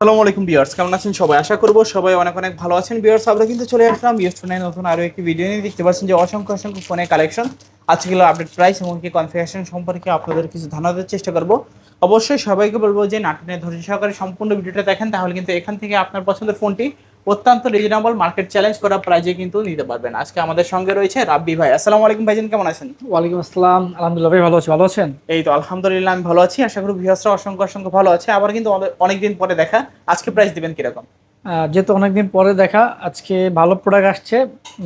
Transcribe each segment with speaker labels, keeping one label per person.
Speaker 1: আসসালামু আলাইকুম বিয়ার্স কেমন আছেন সবাই? আশা করব সবাই অনেক অনেক ভালো আছেন। বিয়ার্স আমরা কিন্তু চলে আসলাম বিয়ার্স ফোনের নতুন আরও একটি ভিডিও নিয়ে। দেখতে পাচ্ছেন যে অসংখ্য অসংখ্য ফোনে কালেকশন আজকে গেলো আপডেট প্রাইস এবং কি কনফিগারেশন সম্পর্কে আপনাদের কিছু ধারণা দেওয়ার চেষ্টা করব। অবশ্যই সবাইকে বলব যে নাটনের ধৈর্য সহকারে সম্পূর্ণ ভিডিওটা দেখেন, তাহলে কিন্তু এখান থেকে আপনার পছন্দের ফোনটি অত্যন্ত রিজনেবল মার্কেট চ্যালেঞ্জ করা প্রাইজে কিন্তু নিতে পারবেন। আজকে আমাদের সঙ্গে রয়েছে রাব্বি ভাই। আসসালামু আলাইকুম ভাইজান কেমন আছেন?
Speaker 2: ওয়ালাইকুম আসসালাম। আলহামদুলিল্লাহ ভাই ভালো আছি ভালো আছেন?
Speaker 1: এই তো আলহামদুলিল্লাহ আমি ভালো আছি। আশা করি ভিউয়ার্সরা অসংখ্য অসংখ্য ভালো আছে। আবার কিন্তু অনেকদিন পরে দেখা। আজকে প্রাইস দিবেন কীরকম?
Speaker 2: যেহেতু অনেকদিন পরে দেখা আজকে ভালো প্রোডাক্ট আসছে।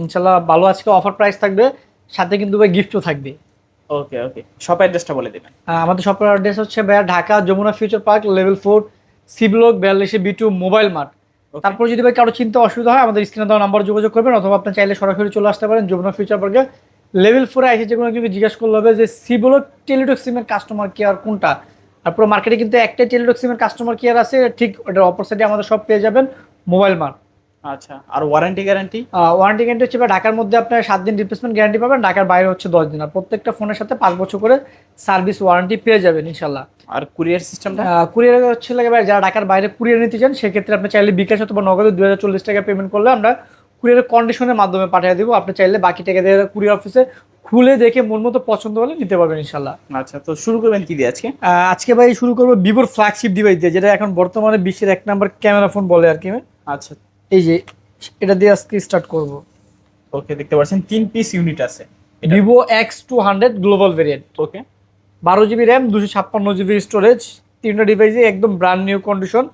Speaker 2: ইনশাল্লাহ ভালো আজকে অফার প্রাইস থাকবে। সাথে কিন্তু ভাই গিফটও থাকবে।
Speaker 1: ওকে ওকে শপ অ্যাড্রেসটা বলে দেবেন।
Speaker 2: আমাদের শপের অ্যাড্রেস হচ্ছে ভাইয়া Dhaka Jamuna Future Park level four C block বিয়াল্লিশে B two mobile mart. তারপর যদি ভাই কারও চিন্তা অসুবিধা হয়, আমাদের স্ক্রিনে দেওয়া নাম্বার যোগাযোগ করবেন, অথবা আপনি চাইলে সরাসরি চলে আসতে পারেন যমুনা ফিউচার পার্কে লেভেল ফোরে এসে যে কোনো কিন্তু জিজ্ঞাসা করলে হবে যে সি ব্লক টেলিটক সিমের কাস্টমার কেয়ার কোনটা? আর পুরো মার্কেটে কিন্তু একটাই টেলিটক সিমের কাস্টমার কেয়ার আছে, ঠিক ওটার অপর সাইডে আমাদের সব পেয়ে যাবেন মোবাইল মার্ট
Speaker 1: আচ্ছা আর ওয়ারেন্টি গ্যারান্টি
Speaker 2: ওয়ারেন্টি গ্যারান্টি হচ্ছে ঢাকার মধ্যে আপনার সাত দিন রিপ্লেসমেন্ট গ্যারান্টি পাবেন ঢাকার বাইরে হচ্ছে দশ দিন। আর প্রত্যেকটা ফোনের সাথে পাঁচ বছর করে সার্ভিস ওয়ারেন্টি পেয়ে যাবেন ইনশাল্লাহ।
Speaker 1: আর কুরিয়ার সিস্টেমটা
Speaker 2: কুরিয়ার হচ্ছে লাগে যারা ঢাকার বাইরে কুরিয়ার নিতে চান সেক্ষেত্রে আপনি চাইলে বিকাশ অথবা নগদে দুই হাজার চল্লিশ টাকা পেমেন্ট করলে আমরা কুরিয়ারের কন্ডিশনের মাধ্যমে পাঠিয়ে দেবো। আপনি চাইলে বাকি টাকা দিয়ে কুরিয়ার অফিসে খুলে দেখে মন মতো পছন্দ হলে নিতে পারবেন ইনশাল্লাহ।
Speaker 1: আচ্ছা তো শুরু করবেন কি দিয়ে আজকে?
Speaker 2: আজকে ভাই শুরু করব ভিভোর ফ্ল্যাগশিপ ডিভাইস দিয়ে যেটা এখন বর্তমানে বিশ্বের এক নাম্বার ক্যামেরা ফোন বলে আর কি।
Speaker 1: আচ্ছা
Speaker 2: এই যে এটা দিয়ে আজকে স্টার্ট করব।
Speaker 1: ওকে দেখতে পাচ্ছেন তিন পিস ইউনিট আছে।
Speaker 2: Vivo X two hundred global variant
Speaker 1: okay
Speaker 2: বারো জিবি র্যাম দুশো ছাপ্পান্ন জিবি স্টোরেজ তিনটা ডিভাইসে একদম ব্র্যান্ড নিউ কন্ডিশন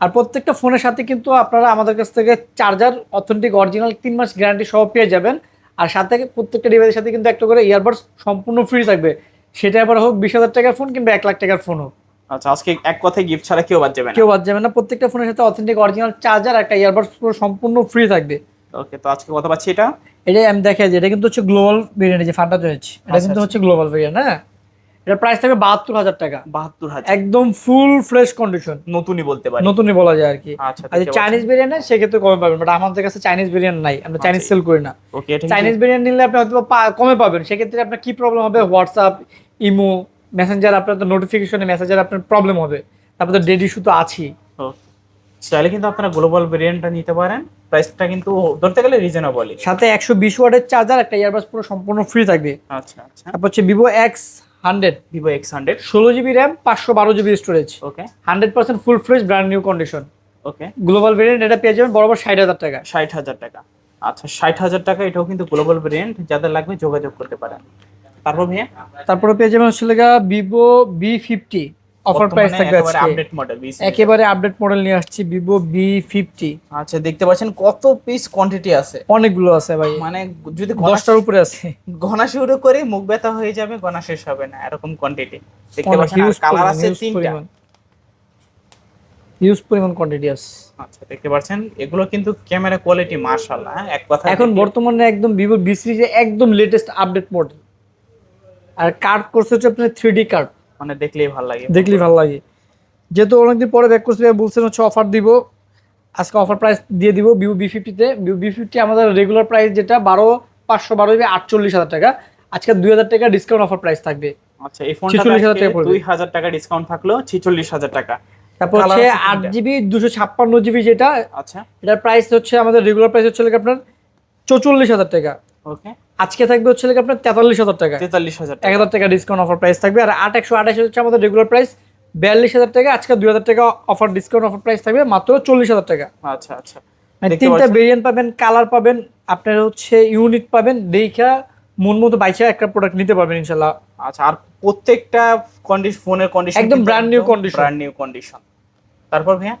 Speaker 2: আর প্রত্যেকটা ফোনের সাথে কিন্তু আপনারা আমাদের কাছ থেকে চার্জার অথেন্টিক অরিজিনাল তিন মাস গ্যারান্টি সহ পেয়ে যাবেন। আর সাথে প্রত্যেকটা ডিভাইসের সাথে কিন্তু একটা করে ইয়ারবাডস সম্পূর্ণ ফ্রি থাকবে। সেটা আবার হোক বিশ হাজার টাকার ফোন কিংবা এক লাখ টাকার ফোন হোক।
Speaker 1: আচ্ছা আজকে এক কথায় গিফট ছাড়া কেউ বাদ যাবে না।
Speaker 2: কেউ বাদ যাবে না প্রত্যেকটা ফোনের সাথে অথেন্টিক অরিজিনাল চার্জার একটা ইয়ারবাডস পুরো সম্পূর্ণ ফ্রি থাকবে।
Speaker 1: ওকে তো আজকে কত পাচ্ছি এটা?
Speaker 2: এটা আমি দেখা যায় এটা কিন্তু হচ্ছে গ্লোবাল ভেরিয়েন্ট যে ফান্টা রয়েছে। এটা
Speaker 1: আচ্ছা,
Speaker 2: কিন্তু
Speaker 1: আচ্ছা।
Speaker 2: হচ্ছে গ্লোবাল ভেরিয়েন্ট হ্যাঁ? এটা প্রাইস থাকবে বাহাত্তর হাজার টাকা।
Speaker 1: বাহাত্তর হাজার।
Speaker 2: একদম ফুল ফ্রেশ কন্ডিশন
Speaker 1: নতুনই বলতে পারি।
Speaker 2: নতুনই বলা যায় আর কি।
Speaker 1: আচ্ছা
Speaker 2: চাইনিজ বিরিয়ানি সেক্ষেত্রে কমে পাবেন বাট আমাদের কাছে চাইনিজ বিরিয়ানি নাই আমরা চাইনিজ
Speaker 1: আচ্ছা।
Speaker 2: সেল করি না।
Speaker 1: ওকে
Speaker 2: চাইনিজ বিরিয়ানি নিলে আপনি হয়তো কমে পাবেন সেক্ষেত্রে আপনার কি প্রবলেম হবে? হোয়াটসঅ্যাপ ইমো মেসেঞ্জার আপনার তো নোটিফিকেশনে মেসেঞ্জার আপনার প্রবলেম হবে। তারপরে ডেড ইস্যু তো আছেই।
Speaker 1: চাইলে কিন্তু আপনারা গ্লোবাল ভেরিয়েন্টটা নিতে পারেন। প্রাইসটা কিন্তু ধরতে গেলে রিজনেবলই
Speaker 2: সাথে একশো বিশ ওয়াটের চার্জার একটা ইয়ারবাস পুরো সম্পূর্ণ ফ্রি থাকবে।
Speaker 1: আচ্ছা আচ্ছা।
Speaker 2: তারপর হচ্ছে Vivo X hundred
Speaker 1: Vivo X hundred
Speaker 2: ষোলো জিবি র্যাম পাঁচশো বারো GB storage
Speaker 1: okay
Speaker 2: hundred percent full fresh brand new condition
Speaker 1: okay
Speaker 2: global variant এটা পেয়ে যাবেন বরাবর ষাট হাজার টাকা।
Speaker 1: ষাট হাজার টাকা। আচ্ছা ষাট হাজার টাকা এটাও কিন্তু গ্লোবাল ভেরিয়েন্ট যাদের লাগবে যোগাযোগ করতে পারেন। তারপর ভাইয়া?
Speaker 2: তারপরে পেয়ে যাবেন হচ্ছে লেগা Vivo V fifty offer price থাকবে আজকে।
Speaker 1: আপডেট মডেল
Speaker 2: একেবারে আপডেট মডেল নিয়ে আসছি ভিভো বি ফিফটি
Speaker 1: আচ্ছা দেখতে পাচ্ছেন কত পিস কোয়ান্টিটি আছে।
Speaker 2: অনেকগুলো আছে ভাই।
Speaker 1: মানে যদি
Speaker 2: দশটার উপরে আছে।
Speaker 1: ঘনা শুরু করে মুখ ব্যথা হয়ে যাবে ঘনা শেষ হবে না এরকম কোয়ান্টিটি দেখতে পাচ্ছেন কালার আছে তিনটা।
Speaker 2: হিউজ পরিমাণ কোয়ান্টিটি আছে।
Speaker 1: আচ্ছা দেখতে পাচ্ছেন এগুলো কিন্তু ক্যামেরা কোয়ালিটি মাশাআল্লাহ হ্যাঁ? এক কথা
Speaker 2: এখন বর্তমানে একদম ভিভো বি সিরিজে একদম লেটেস্ট আপডেট মডেল আর কার্ড করছে হচ্ছে আপনার থ্রি ডি কার্ড
Speaker 1: মানে দেখলেই ভালো লাগে।
Speaker 2: দেখলেই ভালো লাগে। যেহেতু অনেকদিন পরে ব্যাক করছে বলছেন হচ্ছে অফার দিব। আজকে অফার প্রাইস দিয়ে দিব ভিভো বি ফিফটিতে ভিভো বি ফিফটি আমাদের রেগুলার প্রাইস যেটা বারো পাঁচশো বারো আটচল্লিশ হাজার টাকা। আজকে দুই হাজার টাকা ডিসকাউন্ট অফার প্রাইস থাকবে।
Speaker 1: আচ্ছা এই ফোনটা
Speaker 2: 46,000 টাকা
Speaker 1: দুই হাজার টাকা ডিসকাউন্ট থাকল ছিচল্লিশ হাজার টাকা।
Speaker 2: তারপর হচ্ছে আট জিবি দুশো ছাপ্পান্ন জিবি যেটা
Speaker 1: আচ্ছা।
Speaker 2: এটার প্রাইস হচ্ছে আমাদের রেগুলার প্রাইস হচ্ছে আপনার চৌচল্লিশ হাজার টাকা।
Speaker 1: ওকে
Speaker 2: আজকে থাকবে হচ্ছে লাগে আপনার তেতাল্লিশ হাজার টাকা।
Speaker 1: তেতাল্লিশ হাজার
Speaker 2: এক হাজার টাকা ডিসকাউন্ট অফার প্রাইস থাকবে। আর আট একশো আঠাশ হচ্ছে আমাদের রেগুলার প্রাইস বিয়াল্লিশ হাজার টাকা আজকে দুই হাজার টাকা অফার ডিসকাউন্ট অফার প্রাইস থাকবে। মাত্র চল্লিশ হাজার টাকা।
Speaker 1: আচ্ছা আচ্ছা।
Speaker 2: মানে তিনটা। ভেরিয়েন্ট পাবেন কালার পাবেন আপনার হচ্ছে ইউনিট পাবেন। দেখা মন মতো বাইচা একটা প্রোডাক্ট নিতে পারবেন ইনশাল্লাহ
Speaker 1: আচ্ছা আর প্রত্যেকটা কন্ডিশন ফোনের কন্ডিশন
Speaker 2: একদম brand new condition
Speaker 1: brand new condition তারপর ভাইয়া?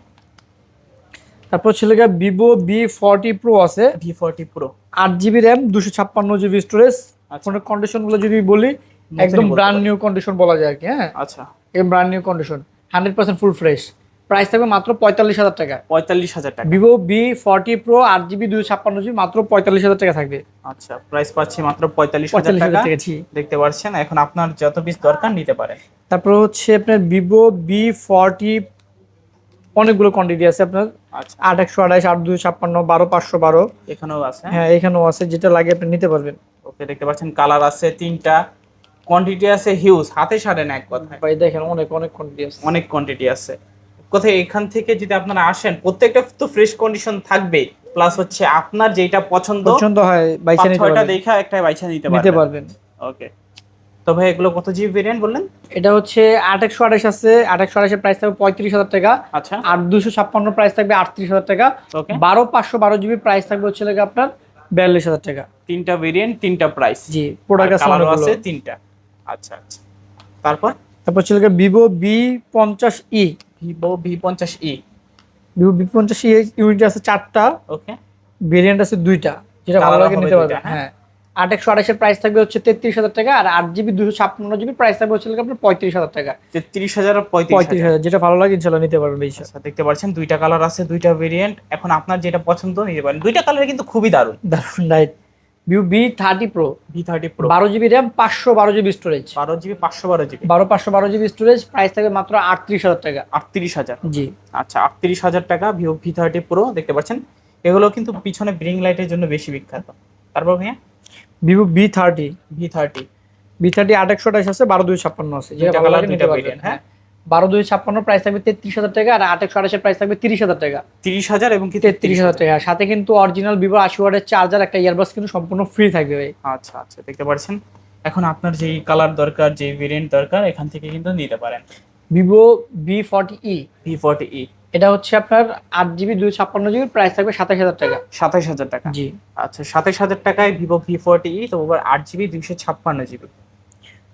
Speaker 2: তারপর ছিল ভিভো বি ফর্টি প্রো আছে।
Speaker 1: ভি ফোরটি প্রো
Speaker 2: আট জিবি র্যাম দুশো ছাপ্পান্ন জিবি স্টোরেজ
Speaker 1: আচ্ছা।
Speaker 2: ফোনের কন্ডিশনগুলো যদি বলি একদম ব্র্যান্ড নিউ কন্ডিশন বলা যায় আর কি হ্যাঁ?
Speaker 1: আচ্ছা।
Speaker 2: একদম brand new condition hundred percent full fresh price থাকবে মাত্র পঁয়তাল্লিশ হাজার টাকা।
Speaker 1: পঁয়তাল্লিশ হাজার টাকা।
Speaker 2: ভিভো বি ফর্টি প্রো আট জিবি দুশো ছাপ্পান্ন জিবি মাত্র পঁয়তাল্লিশ হাজার টাকা থাকবে।
Speaker 1: আচ্ছা প্রাইস পাচ্ছি মাত্র পঁয়তাল্লিশ হাজার টাকা। দেখতে পাচ্ছেন এখন আপনার যত পিস দরকার নিতে পারেন।
Speaker 2: তারপর হচ্ছে আপনার ভিভো বি ফর্টি অনেকগুলো কোয়ান্টিটি আছে আপনার।
Speaker 1: আচ্ছা।
Speaker 2: আট একশো আঠাশ আট দুশো ছাপ্পান্ন বারো পাঁচশো বারো।
Speaker 1: এখানেও আছে।
Speaker 2: হ্যাঁ এখানেও আছে যেটা লাগে আপনি নিতে পারবেন।
Speaker 1: ওকে দেখতে পাচ্ছেন কালার আছে তিনটা। কোয়ান্টিটি আছে হিউজ হাতে সারেন এক কথায়।
Speaker 2: ভাই দেখেন অনেক অনেক কোয়ান্টিটি আছে।
Speaker 1: অনেক কোয়ান্টিটি আছে। কথা এখান থেকে যদি আপনারা আসেন প্রত্যেকটা তো ফ্রেশ কন্ডিশন থাকবে। প্লাস হচ্ছে আপনার যেটা পছন্দ
Speaker 2: পছন্দ হয় বাইসা নিতে
Speaker 1: ছয়টা
Speaker 2: পারবেন।
Speaker 1: দেখা একটা বাইছা নিতে পারবেন। ওকে। তো ভাই এগুলো কত জিবি ভেরিয়েন্ট বললেন?
Speaker 2: এটা হচ্ছে আট একশো আঠাশ আছে আট একশো আঠাশের প্রাইস থাকবে পঁয়ত্রিশ হাজার টাকা।
Speaker 1: আচ্ছা।
Speaker 2: আর দুশো ছাপ্পান্ন প্রাইস থাকবে আটত্রিশ হাজার টাকা। বারো পাঁচশো বারো জিবি প্রাইস থাকবে হচ্ছে আপনার বিয়াল্লিশ হাজার টাকা।
Speaker 1: তিনটা ভেরিয়েন্ট তিনটা প্রাইস
Speaker 2: জি প্রোডাক্ট আছে
Speaker 1: তিনটা। আচ্ছা আচ্ছা। তারপর?
Speaker 2: তারপর হচ্ছে লাগে ভিভো বি পঞ্চাশ ই
Speaker 1: ভিভো ভি পঞ্চাশ ই
Speaker 2: ভিভো বি পঞ্চাশ ই ইউনিট আছে চারটা।
Speaker 1: ওকে
Speaker 2: ভেরিয়েন্ট আছে দুইটা যেটা ভালো লাগে নিতে
Speaker 1: দুইটা,
Speaker 2: পারবেন হ্যাঁ। আট একশো আঠাশের প্রাইস থাকবে হচ্ছে তেত্রিশ হাজার টাকা আর আট জিবি দুশো ছাপ্পান্ন জিবি প্রাইস থাকবে হচ্ছে আপনার পঁয়ত্রিশ হাজার টাকা।
Speaker 1: তেত্রিশ হাজার পঁয়ত্রিশ
Speaker 2: হাজার। যেটা ভালো লাগে ইনশাল্লাহ নিতে পারবেন বেশি।
Speaker 1: আচ্ছা দেখতে পাচ্ছেন দুইটা কালার আছে দুইটা ভেরিয়েন্ট এখন আপনার যেটা পছন্দ নিতে পারেন। দুইটা কালার কিন্তু খুবই দারুণ।
Speaker 2: দারুণ right view V thirty pro
Speaker 1: V thirty pro
Speaker 2: বারো জিবি র্যাম পাঁচশো বারো জিবি স্টোরেজ
Speaker 1: বারো জিবি পাঁচশো বারো জিবি।
Speaker 2: বারো পাঁচশো বারো জিবি স্টোরেজ প্রাইস থাকবে মাত্র আটত্রিশ হাজার টাকা।
Speaker 1: আটত্রিশ হাজার।
Speaker 2: জি।
Speaker 1: আচ্ছা আটত্রিশ হাজার টাকা ভিভো ভি থার্টি প্রো দেখতে পাচ্ছেন। এগুলো কিন্তু পিছনে ব্রিং লাইটের জন্য বেশি বিখ্যাত। তারপর ভাইয়া?
Speaker 2: Vivo V thirty
Speaker 1: V thirty
Speaker 2: V thirty আট একশো আঠাশ আছে বারো দুই ছাপ্পান্ন আছে। যেটা ভালো লাগে নিতে পারবেন হ্যাঁ। বারো দুই ছাপ্পান্ন প্রাইস থাকবে তেত্রিশ হাজার টাকা আর আট একশো আঠাশের প্রাইস থাকবে তিরিশ হাজার টাকা।
Speaker 1: তিরিশ হাজার এবং কি
Speaker 2: তেত্রিশ হাজার টাকা। সাথে কিন্তু অরিজিনাল ভিভো আশি ওয়ার্ডের চার্জার একটা ইয়ারবাস কিন্তু সম্পূর্ণ ফ্রি থাকবে ভাই।
Speaker 1: আচ্ছা আচ্ছা দেখতে পাচ্ছেন। এখন আপনার যেই কালার দরকার যে ভেরিয়েন্ট দরকার এখান থেকে কিন্তু নিতে পারেন।
Speaker 2: Vivo V forty E
Speaker 1: V forty E
Speaker 2: এটা হচ্ছে আপনার আট জিবি দুই ছাপ্পান্ন জিবি প্রাইস থাকবে সাতাশ হাজার টাকা।
Speaker 1: সাতাশ হাজার টাকা।
Speaker 2: জি।
Speaker 1: আচ্ছা সাতাশ হাজার টাকায় ভিভো ভি ফর্টি তো আবার আট জিবি দুইশো ছাপ্পান্ন GB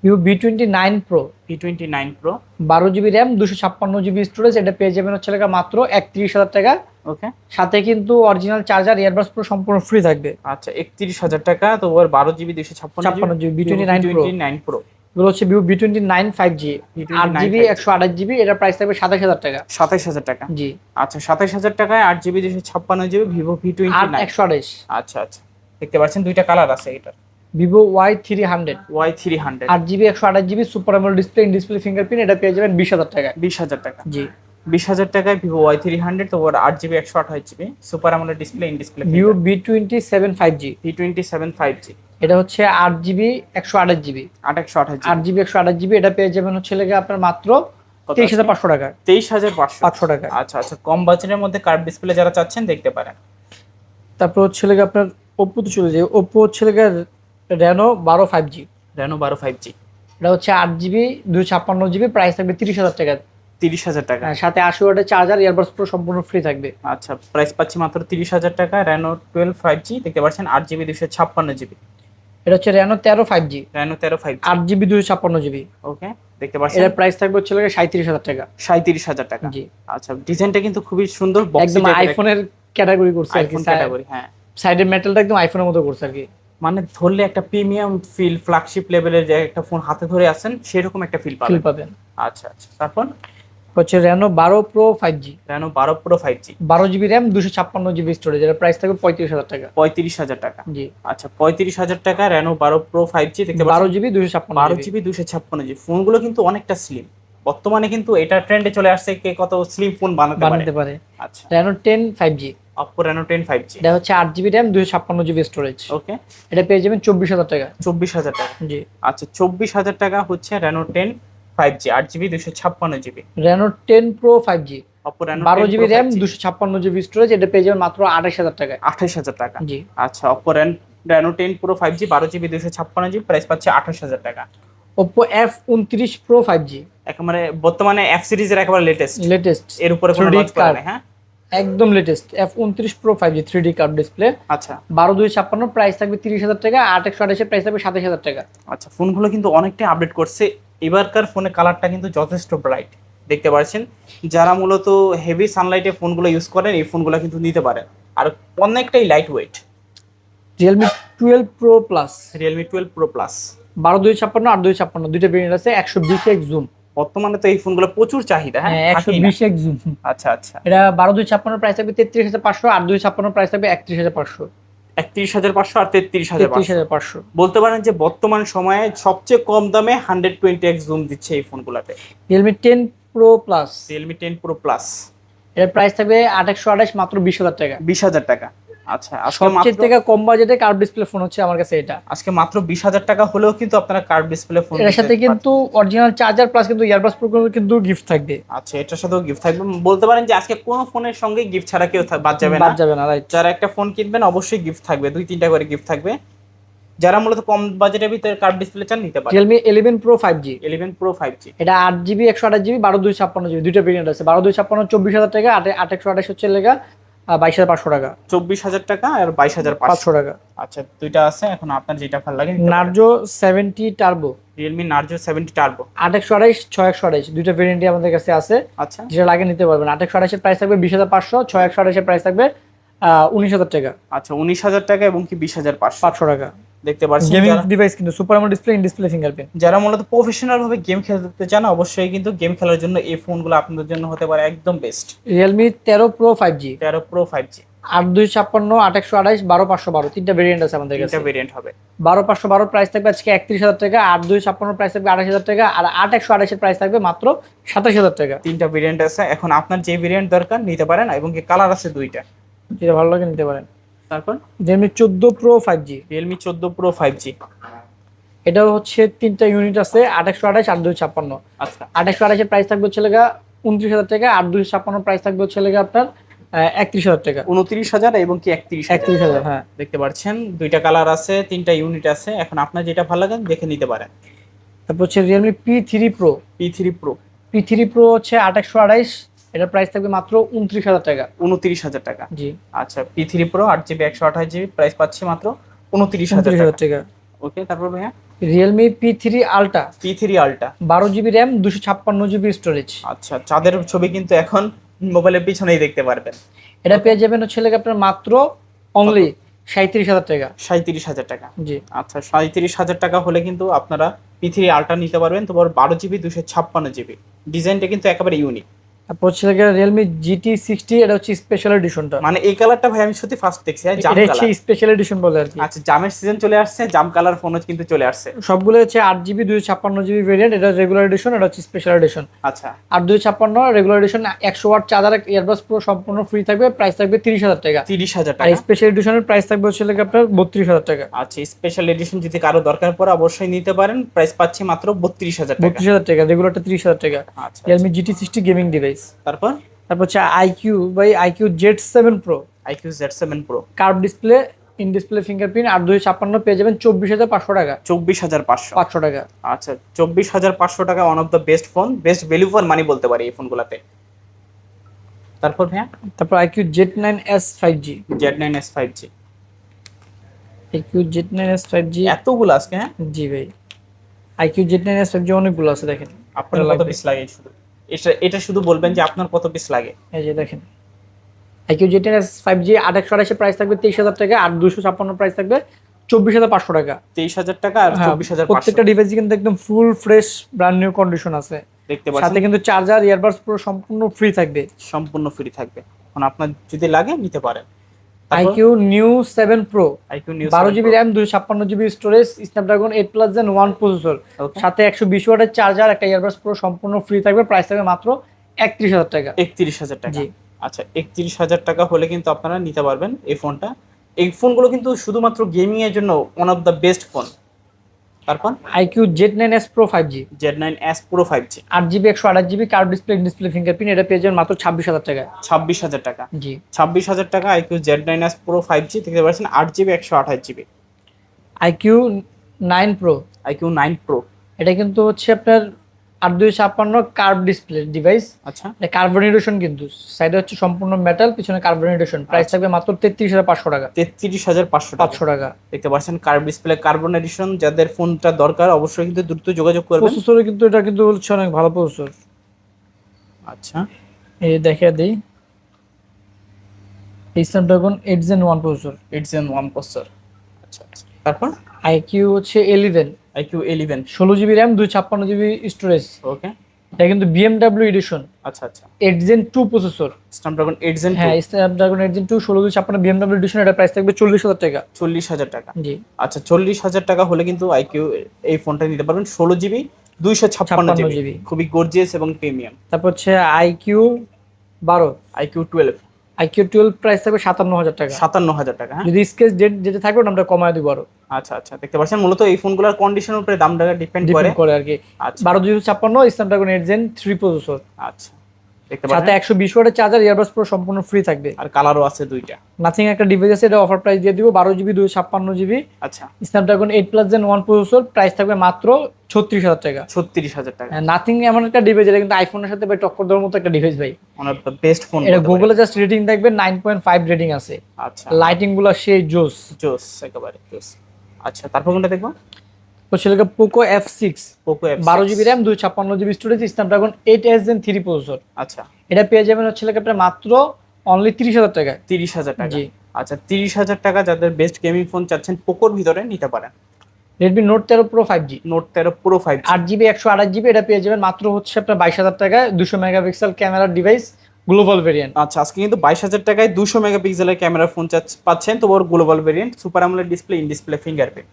Speaker 2: Vivo V twenty nine pro
Speaker 1: V twenty nine pro
Speaker 2: বারো জিবি র্যাম দুশো ছাপ্পান্ন জিবি স্টোরেজ এটা পেয়ে যাবেন হচ্ছে টাকা মাত্র একত্রিশ হাজার টাকা।
Speaker 1: ওকে
Speaker 2: সাথে কিন্তু অরিজিনাল চার্জার ইয়ারবাস পুরো সম্পূর্ণ ফ্রি থাকবে।
Speaker 1: আচ্ছা একত্রিশ হাজার টাকা তো আবার বারো জিবি দুইশো ছাপ্পান্ন
Speaker 2: GB V twenty nine pro এগুলো হচ্ছে Vivo V twenty nine five G
Speaker 1: V29
Speaker 2: আট জিবি একশো আঠাশ জিবি এটার প্রাইস থাকবে সাতাশ হাজার টাকা।
Speaker 1: সাতাশ হাজার টাকা।
Speaker 2: জি।
Speaker 1: আচ্ছা সাতাশ হাজার টাকায় আট জিবি দুইশো ছাপ্পান্ন জিবি ভিভো ভি টোয়েন্টি
Speaker 2: একশো আঠাশ।
Speaker 1: আচ্ছা আচ্ছা। দেখতে পাচ্ছেন দুইটা কালার আছে এটার।
Speaker 2: Vivo Y three hundred
Speaker 1: Y three hundred
Speaker 2: আট জিবি একশো আঠাশ GB super AMOLED display display fingerprint এটা পেয়ে যাবেন বিশ হাজার টাকা
Speaker 1: বিশ হাজার টাকা।
Speaker 2: জি।
Speaker 1: বিশ হাজার টাকায় ভিভো ওয়াই থ্রি হান্ড্রেড তো ওর আট জিবি একশো আঠাশ জিবি সুপার আমলের display in display
Speaker 2: Vivo V twenty seven five G
Speaker 1: V twenty seven five G
Speaker 2: এটা হচ্ছে আট জিবি একশো আঠাশ জিবি।
Speaker 1: আট একশো আঠাশ
Speaker 2: আট জিবি একশো আঠাশ জিবি এটা পেয়ে যাবেন হচ্ছে লেগে আপনার মাত্র তেইশ হাজার পাঁচশো টাকা।
Speaker 1: তেইশ হাজার পাঁচশো।
Speaker 2: পাঁচশো টাকা।
Speaker 1: আচ্ছা আচ্ছা কম বাজেটের মধ্যে কার্ভ ডিসপ্লে যারা চাচ্ছেন দেখতে পারেন।
Speaker 2: তারপর হচ্ছে লেগে আপনার ওপ্পো তো চলে যায় ওপ্পো হচ্ছে লেগে রেনো বারো ফাইভ জি
Speaker 1: রেনো বারো ফাইভ জি
Speaker 2: এটা হচ্ছে আট জিবি দুই ছাপ্পান্ন জিবি প্রাইস থাকবে তিরিশ হাজার টাকা।
Speaker 1: তিরিশ হাজার টাকা।
Speaker 2: সাথে আশি ওয়াটের চার্জার ইয়ারবাস পুরো সম্পূর্ণ ফ্রি থাকবে।
Speaker 1: আচ্ছা প্রাইস পাচ্ছি মাত্র তিরিশ হাজার টাকা রেনো টুয়েলভ ফাইভ জি দেখতে পাচ্ছেন আট জিবি দুশো ছাপ্পান্ন জিবি।
Speaker 2: এটা হচ্ছে রেনো তেরো ফাইভ জি
Speaker 1: রেনো তেরো ফাইভ
Speaker 2: আট জিবি দুই ছাপ্পান্ন জিবি
Speaker 1: ওকে দেখতে পাচ্ছেন?
Speaker 2: এটার প্রাইস থাকবে হচ্ছে লেগে সাঁত্রিশ হাজার টাকা।
Speaker 1: সাঁত্রিশ হাজার টাকা।
Speaker 2: জি।
Speaker 1: আচ্ছা ডিজাইনটা কিন্তু খুবই সুন্দর
Speaker 2: একদম আইফোনের ক্যাটাগরি করছে আর কি।
Speaker 1: ক্যাটাগরি হ্যাঁ।
Speaker 2: সাইডের মেটালটা একদম আইফোনের মতো করছে আর কি।
Speaker 1: মানে ধরলে একটা প্রিমিয়াম ফিল ফ্ল্যাগশিপ লেভেলের যে একটা ফোন হাতে ধরে আছেন সেরকম একটা ফিল পাবেন। আচ্ছা আচ্ছা। তারপর?
Speaker 2: হচ্ছে রেনো বারো প্রো ফাইভ জি
Speaker 1: রেনো বারো প্রো ফাইভ জি
Speaker 2: বারো জিবি র্যাম দুশো ছাপ্পান্ন জিবি স্টোরেজ এর প্রাইস থাকবে পঁয়ত্রিশ হাজার টাকা।
Speaker 1: পঁয়ত্রিশ হাজার টাকা।
Speaker 2: জি।
Speaker 1: আচ্ছা পঁয়ত্রিশ হাজার টাকা রেনো বারো প্রো ফাইভ জি দেখতে
Speaker 2: বারো জিবি দুশো ছাপ্পান্ন
Speaker 1: বারো
Speaker 2: জিবি
Speaker 1: দুশো ছাপ্পান্ন জি ফোনগুলো কিন্তু অনেকটা স্লিম বর্তমানে কিন্তু এটা ট্রেন্ডে চলে আসছে কে কত স্লিম ফোন বানাতে পারে।
Speaker 2: বানাতে পারে।
Speaker 1: আচ্ছা।
Speaker 2: Reno ten five G
Speaker 1: Oppo Reno ten five G
Speaker 2: এটা হচ্ছে আট জিবি র্যাম দুশো ছাপ্পান্ন জিবি স্টোরেজ
Speaker 1: ওকে
Speaker 2: এটা পেয়ে যাবেন চব্বিশ হাজার টাকা।
Speaker 1: চব্বিশ হাজার টাকা।
Speaker 2: জি।
Speaker 1: আচ্ছা চব্বিশ হাজার টাকা হচ্ছে রেনো টেন ফাইভ জি আট জিবি দুশো ছাপ্পান্ন GB
Speaker 2: Reno ten pro five G বারো জিবি র্যাম দুশো ছাপ্পান্ন জিবি স্টোরেজ এটা পেয়ে যাবেন মাত্র আঠাশ হাজার টাকায়।
Speaker 1: আঠাশ হাজার টাকা।
Speaker 2: জি।
Speaker 1: আচ্ছা Oppo rain Reno ten pro five G বারো জিবি দুশো ছাপ্পান্ন জিবি প্রাইস পাচ্ছে আঠাশ হাজার টাকা।
Speaker 2: ওপো এফ উনত্রিশ প্রো ফাইভ জি
Speaker 1: একেবারে বর্তমানে এফ সিরিজের একেবারে লেটেস্ট
Speaker 2: লেটেস্ট
Speaker 1: এর উপরে কোনো লঞ্চ করে নাই, হ্যাঁ?
Speaker 2: একদম লেটেস্ট এফ উনত্রিশ pro five G three D curved display
Speaker 1: আচ্ছা।
Speaker 2: বারো দুই ছাপ্পান্ন প্রাইস থাকবে তিরিশ হাজার টাকা আট একশো আঠাশের প্রাইস থাকবে সাতাশ হাজার টাকা।
Speaker 1: আচ্ছা ফোনগুলো কিন্তু অনেকটাই আপডেট করছে এবারকার ফোনের কালারটা কিন্তু যথেষ্ট ব্রাইট দেখতে পাচ্ছেন? যারা মূলত হেভি সানলাইটে ফোনগুলো ইউজ করেন এই ফোনগুলো কিন্তু নিতে পারেন। আর অনেকটাই light weight
Speaker 2: Realme twelve pro plus
Speaker 1: Realme twelve pro plus
Speaker 2: বারো দুই ছাপ্পান্ন আট দুই ছাপ্পান্ন দুইটা ভেরিয়েন্ট আছে একশো বিশ এক জুম
Speaker 1: বর্তমানে তো এই ফোনগুলো প্রচুর চাহিদা হ্যাঁ?
Speaker 2: হ্যাঁ একশো বিশ এক জুম
Speaker 1: আচ্ছা আচ্ছা।
Speaker 2: এটা বারো দুই ছাপ্পান্ন প্রাইস থাকবে তেত্রিশ হাজার পাঁচশো আট দুই ছাপ্পান্ন প্রাইস থাকবে একত্রিশ হাজার পাঁচশো।
Speaker 1: একত্রিশ হাজার পাঁচশো আর তেত্রিশ হাজার
Speaker 2: হাজার পাঁচশো।
Speaker 1: বলতে পারেন যে বর্তমান সময়ে সবচেয়ে কম দামে হান্ড্রেড টোয়েন্টি এক্স জুম দিচ্ছে এই ফোনগুলোতে।
Speaker 2: Realme ten pro plus
Speaker 1: Realme ten pro plus
Speaker 2: এর প্রাইস থাকবে আঠাশশো আঠাশ মাত্র বিশ হাজার টাকা।
Speaker 1: বিশ হাজার টাকা। আচ্ছা
Speaker 2: সবচেয়ে থেকে কম বাজেটে কার্ভ ডিসপ্লে ফোন হচ্ছে আমার কাছে এটা।
Speaker 1: আজকে মাত্র বিশ হাজার টাকা হলেও কিন্তু আপনারা ডিসপ্লে ফোন
Speaker 2: এর সাথে কিন্তু অরিজিনাল চার্জার প্লাস কিন্তু ইয়ারবাস কিন্তু গিফট থাকবে।
Speaker 1: আচ্ছা এটার সাথেও গিফট থাকবে। বলতে পারেন যে আজকে কোনো ফোনের সঙ্গে গিফট ছাড়া কেউ বাদ যাবে না।
Speaker 2: বাদ যাবে না রাইট
Speaker 1: যারা একটা ফোন কিনবেন অবশ্যই গিফট থাকবে। দুই তিনটা করে গিফট থাকবে। যারা মূলত কম বাজেটের ভিতরে ডিসপ্লে চান নিতে পারেন।
Speaker 2: এটা আট জিবি একশো আঠাশ জিবি বারো দুই ছাপ্পান্ন জিবি দুইটা ভেরিয়েন্ট আছে। বারো দুই ছাপ্পান্ন চব্বিশ হাজার টাকা আট আট একশো আঠাশ হচ্ছে লেগা। বাইশ হাজার পাঁচশো টাকা।
Speaker 1: চব্বিশ হাজার টাকা আর বাইশ হাজার পাঁচশো।
Speaker 2: টাকা।
Speaker 1: আচ্ছা দুইটা আছে এখন আপনার যেটা ভালো লাগে
Speaker 2: Narzo seventy turbo.
Speaker 1: Realme Narzo seventy turbo.
Speaker 2: আট একশো আড়াইশ ছয় একশো আড়াইশ দুইটা ভেরিয়েন্টই আমাদের কাছে আছে।
Speaker 1: আচ্ছা।
Speaker 2: যেটা লাগে নিতে পারবেন। আট একশো আড়াইশের প্রাইস থাকবে বিশ হাজার পাঁচশো ছয় একশো আড়াইশের প্রাইস থাকবে উনিশ হাজার টাকা।
Speaker 1: আচ্ছা উনিশ হাজার টাকা এবং কি বিশ হাজার পাঁচশো
Speaker 2: টাকা।
Speaker 1: দেখতে পাচ্ছেন
Speaker 2: গেমিং ডিভাইস কিন্তু সুপার আমো ডিসপ্লে ইন ডিসপ্লে ফিঙ্গারপ্রিন্ট
Speaker 1: যারা মূলত প্রফেশনাল ভাবে গেম খেলতে চান অবশ্যই কিন্তু গেম খেলার জন্য এই ফোনগুলো আপনাদের জন্য হতে পারে একদম বেস্ট
Speaker 2: প্রো ফাইভ জি
Speaker 1: তেরো প্রো ফাইভ জি
Speaker 2: আট দুই ছাপ্পান্ন আট একশো আঠাইশ বারো পাঁচশো বারো তিনটা ভেরিয়েন্ট আছে আমাদের কাছে।
Speaker 1: তিনটা ভেরিয়েন্ট হবে।
Speaker 2: বারো পাঁচশো বারো প্রাইস থাকবে আজকে একত্রিশ হাজার টাকা আট দুই ছাপ্পান্ন প্রাইস থাকবে আঠাশ হাজার টাকা আর আট একশো আঠাশের প্রাইস থাকবে মাত্র সাতাশ হাজার টাকা।
Speaker 1: তিনটা ভেরিয়েন্ট আছে। এখন আপনার যে ভেরিয়েন্ট দরকার নিতে পারেন এবং কি কালার আছে দুইটা।
Speaker 2: যেটা ভালো লাগে নিতে পারেন।
Speaker 1: তারপর?
Speaker 2: রিয়েলমি চোদ্দ প্রো ফাইভ জি
Speaker 1: রিয়েলমি চোদ্দ প্রো ফাইভ জি
Speaker 2: এটাও হচ্ছে তিনটা ইউনিট আছে একশো আঠাশ আট দুই ছাপ্পান্ন।
Speaker 1: আচ্ছা।
Speaker 2: একশো আঠাশের প্রাইস থাকবে হচ্ছে লেগা উনত্রিশ হাজার টাকা আট দুই ছাপ্পান্ন প্রাইস থাকবে হচ্ছে লেগা আপনার একত্রিশ হাজার টাকা।
Speaker 1: উনত্রিশ হাজার এবং কি একত্রিশ
Speaker 2: একত্রিশ হাজার হ্যাঁ।
Speaker 1: দেখতে পাচ্ছেন দুইটা কালার আছে তিনটা ইউনিট আছে। এখন আপনার যেটা ভালো লাগে দেখে নিতে পারেন।
Speaker 2: তারপর হচ্ছে Realme P three pro
Speaker 1: P three pro
Speaker 2: P three pro হচ্ছে আট একশো আঠাইশ এটার প্রাইস থাকবে মাত্র উনত্রিশ হাজার টাকা।
Speaker 1: উনত্রিশ হাজার টাকা।
Speaker 2: জি।
Speaker 1: আচ্ছা পি থ্রি প্রো আট জিবি একশো আঠাশ জিবি প্রাইস পাচ্ছি মাত্র উনত্রিশ হাজার টাকা। ওকে তারপর ভাইয়া?
Speaker 2: Realme P three ultra
Speaker 1: P three ultra
Speaker 2: বারো জিবি র্যাম দুশো ছাপ্পান্ন জিবি স্টোরেজ
Speaker 1: আচ্ছা চাঁদের ছবি কিন্তু এখন মোবাইলের পিছনেই দেখতে পারবেন।
Speaker 2: এটা পেয়ে যাবেন হচ্ছে আপনার মাত্র অনলি সাঁত্রিশ হাজার টাকা।
Speaker 1: সাঁত্রিশ হাজার টাকা।
Speaker 2: জি।
Speaker 1: আচ্ছা সাঁত্রিশ হাজার টাকা হলে কিন্তু আপনারা পি থ্রি আলটা নিতে পারবেন। তোমার বারো জিবি দুশো ছাপ্পান্ন জিবি ডিজাইনটা কিন্তু একেবারে ইউনিক
Speaker 2: তারপর হচ্ছে রিয়েলমি জিটি সিক্সটি এটা হচ্ছে স্পেশাল এডিশনটা
Speaker 1: মানে এই কালারটা ভাই আমি সত্যি ফার্স্ট দেখছি হ্যাঁ,
Speaker 2: এটা হচ্ছে স্পেশাল এডিশন বলে আর কি।
Speaker 1: আচ্ছা জামের সিজন চলে আসছে জাম কালার ফোনও কিন্তু চলে আসছে।
Speaker 2: সবগুলো হচ্ছে আট জিবি দুই ছাপ্পান্ন জিবি ভেরিয়েন্ট এটা রেগুলার এডিশন এটা হচ্ছে স্পেশাল এডিশন
Speaker 1: আচ্ছা।
Speaker 2: দুই ছাপ্পান্ন রেগুলার এডিশন একশো ওয়াট চার্জার ইয়ারবাস পুরো সম্পূর্ণ ফ্রি থাকবে প্রাইস থাকবে তিরিশ হাজার টাকা।
Speaker 1: তিরিশ হাজার টাকা?
Speaker 2: স্পেশাল এডিশনের প্রাইস থাকবে হচ্ছে লেগে আপনার বত্রিশ হাজার টাকা।
Speaker 1: আচ্ছা স্পেশাল এডিশন যদি কারও দরকার পড়ে অবশ্যই নিতে পারেন প্রাইস পাচ্ছি মাত্র বত্রিশ হাজার টাকা।
Speaker 2: বত্রিশ হাজার টাকা রেগুলারটা তিরিশ হাজার টাকা। Realme GT sixty gaming device
Speaker 1: তারপর?
Speaker 2: তারপর হচ্ছে iQOO by iQOO Z seven pro
Speaker 1: iQOO Z seven pro
Speaker 2: curve display in display fingerprint আর দুই ছাপ্পান্ন পেয়ে যাবেন চব্বিশ হাজার পাঁচশো টাকা।
Speaker 1: চব্বিশ হাজার পাঁচশো।
Speaker 2: পাঁচশো টাকা।
Speaker 1: আচ্ছা চব্বিশ হাজার পাঁচশো টাকা one of the best phone best value for money বলতে পারি এই ফোনগুলোতে তারপর ভাইয়া?
Speaker 2: তারপর iQOO Z nine S five G
Speaker 1: Z nine S five G
Speaker 2: iQOO Z nine S five G
Speaker 1: এতগুলো আজকে হ্যাঁ?
Speaker 2: জি ভাই। IQOO Z nine S five G অনেকগুলো আছে দেখেন।
Speaker 1: আপনার কত। পিস লাগে শুধু? এটা এটা শুধু বলবেন যে আপনার কত পিস লাগে।
Speaker 2: এই যে দেখেন। IQOO G ten S five G আট একশো আঠাশের প্রাইস থাকবে তেইশ হাজার টাকা আর দুশো ছাপ্পান্ন প্রাইস থাকবে চব্বিশ হাজার পাঁচশো টাকা।
Speaker 1: তেইশ হাজার টাকা আর
Speaker 2: হ্যাঁ,
Speaker 1: চব্বিশ হাজার
Speaker 2: প্রত্যেকটা ডিভাইস কিন্তু একদম full fresh brand new condition আছে।
Speaker 1: দেখতে
Speaker 2: সাথে কিন্তু চার্জার ইয়ারবাডস পুরো সম্পূর্ণ ফ্রি থাকবে।
Speaker 1: সম্পূর্ণ ফ্রি থাকবে। এখন আপনার যদি লাগে নিতে পারেন।
Speaker 2: IQOO new seven pro
Speaker 1: iQOO
Speaker 2: বারো জিবি র্যাম দুই ছাপ্পান্ন GB storage Snapdragon eight plus gen one processor সাথে একশো বিশ ওয়াটের চার্জার একটা ইয়ারবাস প্রো সম্পূর্ণ ফ্রি থাকবে। প্রাইস থাকবে মাত্র একত্রিশ হাজার টাকা।
Speaker 1: একত্রিশ হাজার টাকা।
Speaker 2: জি।
Speaker 1: আচ্ছা একত্রিশ হাজার টাকা হলে কিন্তু আপনারা নিতে পারবেন এই ফোনটা এই ফোনগুলো কিন্তু শুধুমাত্র গেমিং এর জন্য one of the best phone তারপর?
Speaker 2: IQOO Z nine S pro five G
Speaker 1: Z nine S pro five G
Speaker 2: আট জিবি একশো আঠাশ জিবি কার ডিসপ্লে ডিসপ্লে ফিঙ্গারপ্রিন্ট এটা পেয়ে যাবেন মাত্র ছাব্বিশ হাজার টাকা
Speaker 1: ছাব্বিশ হাজার টাকা।
Speaker 2: জি।
Speaker 1: ছাব্বিশ হাজার টাকা iQOO Z nine S pro five G দেখতে পাচ্ছেন আট জিবি একশো আঠাশ GB
Speaker 2: iQOO nine pro
Speaker 1: iQOO nine pro
Speaker 2: এটা কিন্তু হচ্ছে আপনার আট দুই ছাপ্পান্ন কার্ভ ডিসপ্লে ডিভাইস
Speaker 1: আচ্ছা।
Speaker 2: এটা কার্বনেডেশন কিন্তু। সাইডে হচ্ছে সম্পূর্ণ মেটাল পিছনে কার্বনেডেশন প্রাইস থাকবে মাত্র তেত্রিশ হাজার পাঁচশো টাকা।
Speaker 1: তেত্রিশ হাজার পাঁচশো
Speaker 2: পাঁচশো টাকা।
Speaker 1: দেখতে পাচ্ছেন কার্ভ ডিসপ্লে কার্বন এডিশন যাদের ফোনটা দরকার অবশ্যই কিন্তু দ্রুত যোগাযোগ করবেন।
Speaker 2: প্রসেসরে কিন্তু এটা কিন্তু হচ্ছে অনেক ভালো প্রসেসর।
Speaker 1: আচ্ছা।
Speaker 2: এই দেখে দিই। এই Snapdragon eight gen one processor.
Speaker 1: It's an one processor. আচ্ছা আচ্ছা। তারপর?
Speaker 2: আইকিউ হচ্ছে এলিভেন
Speaker 1: আইকিউ ইলেভেন
Speaker 2: ষোলো জিবি র্যাম দুই ছাপ্পান্ন জিবি স্টোরেজ
Speaker 1: ওকে
Speaker 2: এটা কিন্তু বিএমডাব্লিউ এডিশন
Speaker 1: আচ্ছা আচ্ছা।
Speaker 2: Eight gen two processor
Speaker 1: Snapdragon eight gen
Speaker 2: হ্যাঁ স্ন্যাপড্রাগন এইট জেন টু ষোলো দুই ছাপ্পান্ন বিএমডাব্লিউ এডিশন এটা প্রাইস থাকবে চল্লিশ হাজার টাকা।
Speaker 1: চল্লিশ হাজার টাকা।
Speaker 2: জি।
Speaker 1: আচ্ছা চল্লিশ হাজার টাকা হলে কিন্তু আইকিউ এই ফোনটা নিতে পারবেন। ষোলো জিবি দুইশো ছাপ্পান্ন জিবি।
Speaker 2: জিবি।
Speaker 1: খুবই গর্জিয়াস এবং প্রিমিয়াম
Speaker 2: তারপর হচ্ছে আইকিউ বারো।
Speaker 1: IQOO twelve
Speaker 2: iQOO twelve price থাকবে সাতান্ন হাজার টাকা।
Speaker 1: সাতান্ন হাজার টাকা হ্যাঁ?
Speaker 2: যদি স্কেচ ডেট যেটা থাকবে ওটা আমরা কমায় দিব আরও।
Speaker 1: আচ্ছা আচ্ছা দেখতে পাচ্ছেন মূলত এই ফোনগুলোর কন্ডিশনের উপরে দামটা ডিপেন্ড করে।
Speaker 2: করে আর কি।
Speaker 1: আচ্ছা।
Speaker 2: বারো দুশো ছাপ্পান্ন Snapdragon eight gen three processor
Speaker 1: আচ্ছা।
Speaker 2: সাথে
Speaker 1: পাচ্ছেন?
Speaker 2: একশো বিশ ওয়াটের চার্জার ইয়ারবাস পুরো সম্পূর্ণ ফ্রি থাকবে।
Speaker 1: আর কালারও আছে দুইটা।
Speaker 2: নাথিং একটা ডিভাইস আছে এটা অফার প্রাইস দিয়ে দিব বারো জিবি দুশো ছাপ্পান্ন জিবি
Speaker 1: আচ্ছা।
Speaker 2: Snapdragon eight plus gen one processor price থাকবে মাত্র ছত্রিশ হাজার টাকা।
Speaker 1: ছত্রিশ হাজার টাকা।
Speaker 2: নাথিং এমন একটা ডিভাইস এটা কিন্তু আইফোনের সাথে ভাই টক্কর দেওয়ার মতো একটা ডিভাইস ভাই।
Speaker 1: দ্য বেস্ট ফোন
Speaker 2: এটা গুগলে জাস্ট রেটিং থাকবে নাইন পয়েন্ট ফাইভ রেটিং আছে।
Speaker 1: আচ্ছা।
Speaker 2: লাইটিংগুলো সেই জোস।
Speaker 1: জোস একেবারে জোস। আচ্ছা তারপর কোনটা দেখব?
Speaker 2: POCO F six
Speaker 1: POCO F
Speaker 2: বারো জিবি র্যাম দুই ছাপ্পান্ন GB storage Snapdragon eight S three processor
Speaker 1: আচ্ছা।
Speaker 2: এটা পেয়ে যাবেন হচ্ছে আপনার মাত্র অনলি তিরিশ হাজার
Speaker 1: তিরিশ হাজার টাকা।
Speaker 2: জি।
Speaker 1: আচ্ছা তিরিশ হাজার টাকা যাদের বেস্ট গেমিং ফোন চাচ্ছেন পোকোর ভিতরে নিতে পারেন।
Speaker 2: রেডমি নোট তেরো প্রো ফাইভ জি
Speaker 1: নোট তেরো প্রো ফাইভ
Speaker 2: আট জিবি একশো আঠাশ জিবি এটা পেয়ে যাবেন মাত্র হচ্ছে আপনার বাইশ হাজার টাকায় দুশো মেগাপিক্সেল ক্যামেরার ডিভাইস গ্লোবাল ভেরিয়েন্ট
Speaker 1: আচ্ছা আজকে কিন্তু বাইশ হাজার টাকায় দুশো মেগাপিক্সেলের ক্যামেরা ফোন পাচ্ছেন তো ওর গ্লোবাল ভেরিয়েন্ট সুপার আমলের display in display fingerprint